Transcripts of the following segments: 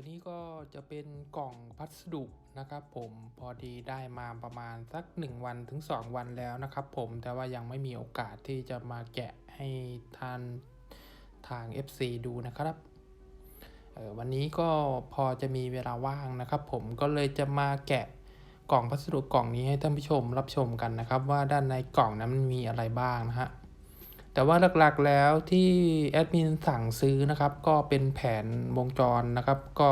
ตัวนี้ก็จะเป็นกล่องพัสดุนะครับ ผมพอดีได้มาประมาณสัก 1 วันถึง 2 วันแล้วนะครับ ผมแต่ว่ายังไม่มีโอกาสที่จะมาแกะให้ทานทาง FC ดูนะครับวันนี้ก็พอจะมีเวลาว่างนะครับ ผมก็เลยจะมาแกะกล่องพัสดุกล่องนี้ให้ท่านผู้ชมรับชมกันนะครับ ว่าด้านในกล่องนั้นมันมีอะไรบ้างนะฮะ แต่ว่าหลักๆแล้วที่แอดมินสั่งซื้อนะครับ ก็เป็นแผนวงจรนะครับ ก็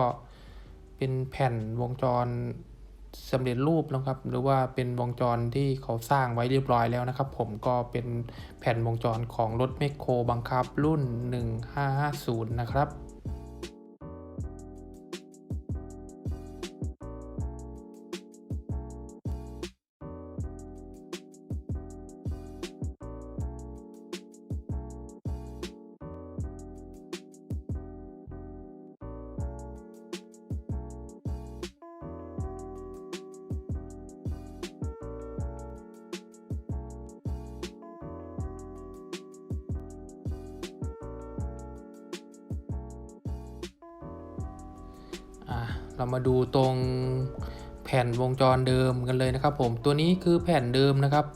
เป็นแผ่นวงจรสำเร็จรูปนะครับ หรือว่าเป็นวงจรที่เขาสร้างไว้เรียบร้อยแล้วนะครับ ผมก็เป็นแผ่นวงจรของรถเมคโครบังคับรุ่น 1550 นะครับ เรามาดูตรงแผ่นวงจรเดิมกันเลยนะครับ ผมตัวนี้คือแผ่นเดิมนะครับ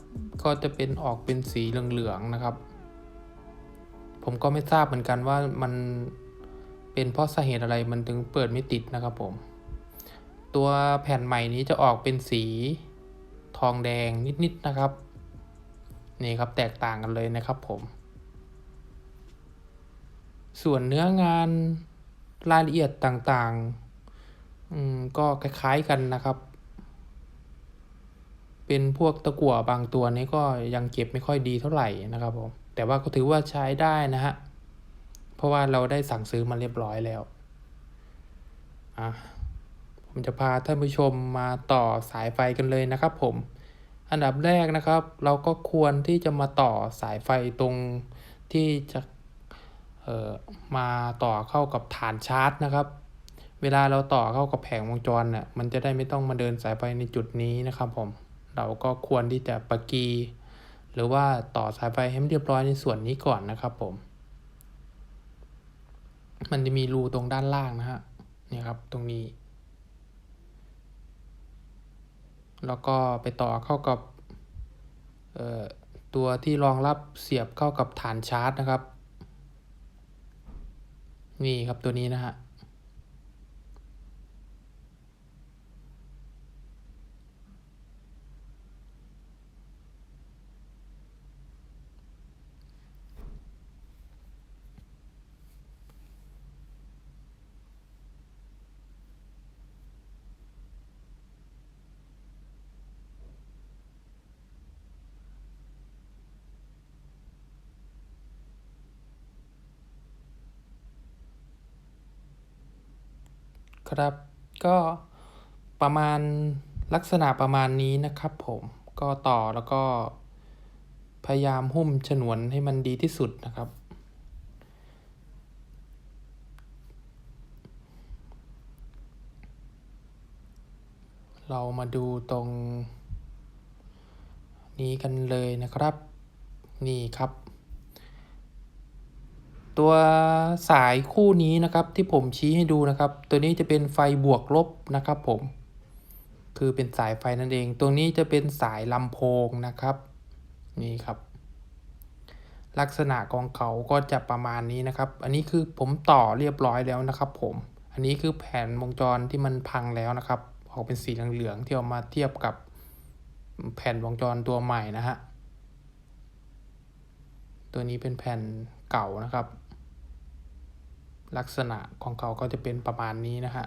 ก็จะเป็นออกเป็นสีเหลืองๆนะครับ ผมก็ไม่ทราบเหมือนกันว่ามันเป็นเพราะสาเหตุอะไรมันถึงเปิดไม่ติดนะครับผม ตัวแผ่นใหม่นี้จะออกเป็นสีทองแดงนิดๆนะครับนี่ครับแตกต่างกันเลยนะครับผม ส่วนเนื้องานรายละเอียดต่างๆ อืมก็คล้ายๆกันนะครับ เป็นพวกตะกั่วบางตัวนี้ก็ยังเก็บไม่ค่อยดีเท่าไหร่นะครับผมแต่ว่าก็ถือว่าใช้ได้นะฮะเพราะว่าเราได้สั่งซื้อมาเรียบร้อยแล้วอะผมจะพาท่านผู้ชมมาต่อสายไฟกันเลยนะครับผมอันดับแรกนะครับ เราก็ควรที่จะมาต่อสายไฟตรงที่จะมาต่อเข้ากับฐานชาร์จนะครับ เวลาเราต่อเข้ากับแผงวงจรน่ะมันจะได้ไม่ต้องมาเดินสายไฟในจุดนี้นะครับผม เราก็ควรที่จะปะกี หรือว่าต่อสายไฟให้มันเรียบร้อยในส่วนนี้ก่อนนะครับผม มันจะมีรูตรงด้านล่างนะฮะนี่ครับตรงนี้ แล้วก็ไปต่อเข้ากับตัวที่รองรับเสียบเข้ากับฐานชาร์จนะครับ นี่ครับตัวนี้นะฮะ ครับ ก็ประมาณลักษณะประมาณนี้นะครับผมก็ต่อแล้วก็พยายามหุ้มฉนวนให้มันดีที่สุดนะครับ เรามาดูตรงนี้กันเลยนะครับ นี่ครับ ตัวสายคู่นี้นะครับที่ผมชี้ให้ดูนะครับ ตัวนี้จะเป็นไฟบวกลบนะครับผม คือเป็นสายไฟนั่นเองตรงนี้จะเป็นสายลำโพงนะครับ นี่ครับ ลักษณะของเขาก็จะประมาณนี้นะครับ อันนี้คือผมต่อเรียบร้อยแล้วนะครับ ผม อันนี้คือแผ่นวงจรที่มันพังแล้วนะครับ ออกเป็นสีเหลืองๆที่เอามาเทียบกับแผ่นวงจรตัวใหม่นะฮะ ตัวนี้เป็นแผ่นเก่านะครับ ลักษณะของเขาก็จะเป็นประมาณนี้นะฮะ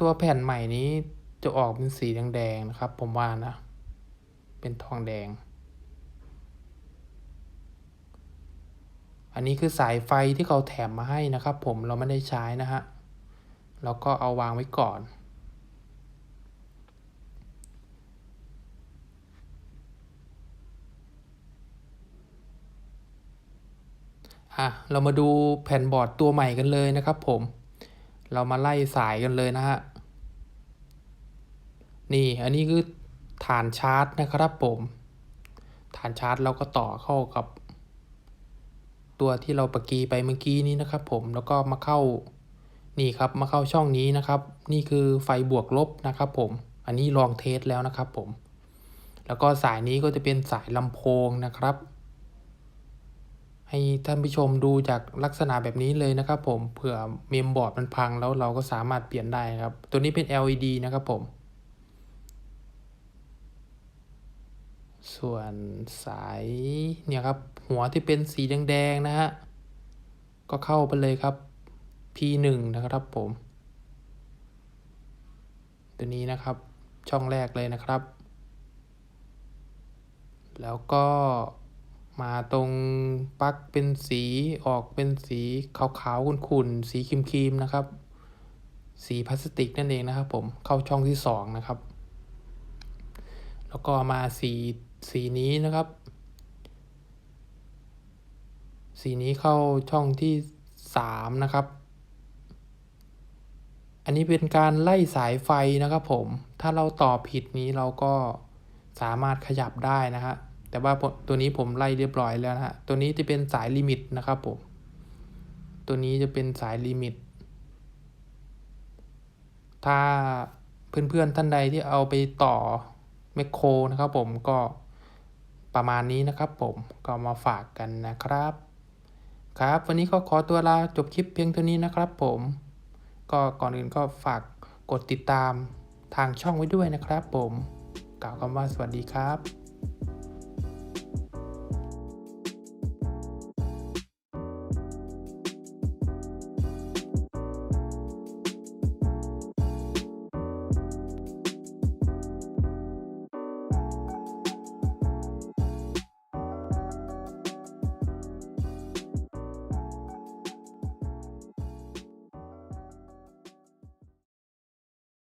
ตัวแผ่นใหม่นี้จะออกเป็นสีแดงๆนะครับ ผมว่านะ เป็นทองแดง อันนี้คือสายไฟที่เขาแถมมาให้นะครับ ผมเราไม่ได้ใช้นะฮะ แล้วก็เอาวางไว้ก่อน อะเรามาดูแผ่นบอร์ดตัวใหม่กันเลยนะครับ ผม เรามาไล่สายกันเลยนะฮะ นี่อันนี้คือฐานชาร์จนะครับผม ฐานชาร์จเราก็ต่อเข้ากับ ตัวที่เราประกีไปเมื่อกี้นี้นะครับผม แล้วก็มาเข้านี่ครับมาเข้าช่องนี้นะครับ นี่คือไฟบวกลบนะครับผม อันนี้ลองเทสแล้วนะครับผม แล้วก็สายนี้ก็จะเป็นสายลำโพงนะครับ ให้ท่านผู้ชมดูจากลักษณะแบบนี้เลยนะครับผมเผื่อเมมบอร์ดมันพังแล้วเราก็สามารถเปลี่ยนได้ครับ ตัวนี้เป็น LED นะครับผม ส่วนสายเนี่ยครับหัวที่เป็นสีแดงๆนะฮะก็เข้าไปเลยครับ P1 นะครับผม ตัวนี้นะครับช่องแรกเลยนะครับ แล้วก็ มาตรงปลั๊กเป็นสีออกเป็นสีขาวๆขุ่นๆสีครีมๆนะครับ สีพลาสติกนั่นเองนะครับ ผมเข้าช่องที่สองนะครับ แล้วก็มาสีสีนี้นะครับ สีนี้เข้าช่องที่สามนะครับ อันนี้เป็นการไล่สายไฟนะครับผม ถ้าเราต่อผิดนี้เราก็สามารถขยับได้นะฮะ แต่ว่าตัวนี้ผมไล่เรียบร้อยแล้วนะฮะ ตัวนี้จะเป็นสายลิมิตนะครับผม ตัวนี้จะเป็นสายลิมิต ถ้าเพื่อนๆท่านใดที่เอาไปต่อแมคโครนะครับผมก็ประมาณนี้นะครับผมก็มาฝากกันนะครับ ครับ วันนี้ก็ขอตัวลาจบคลิปเพียงเท่านี้นะครับผม ก็ก่อนอื่นก็ฝากกดติดตามทางช่องไว้ด้วยนะครับผม กล่าวคำว่าสวัสดีครับ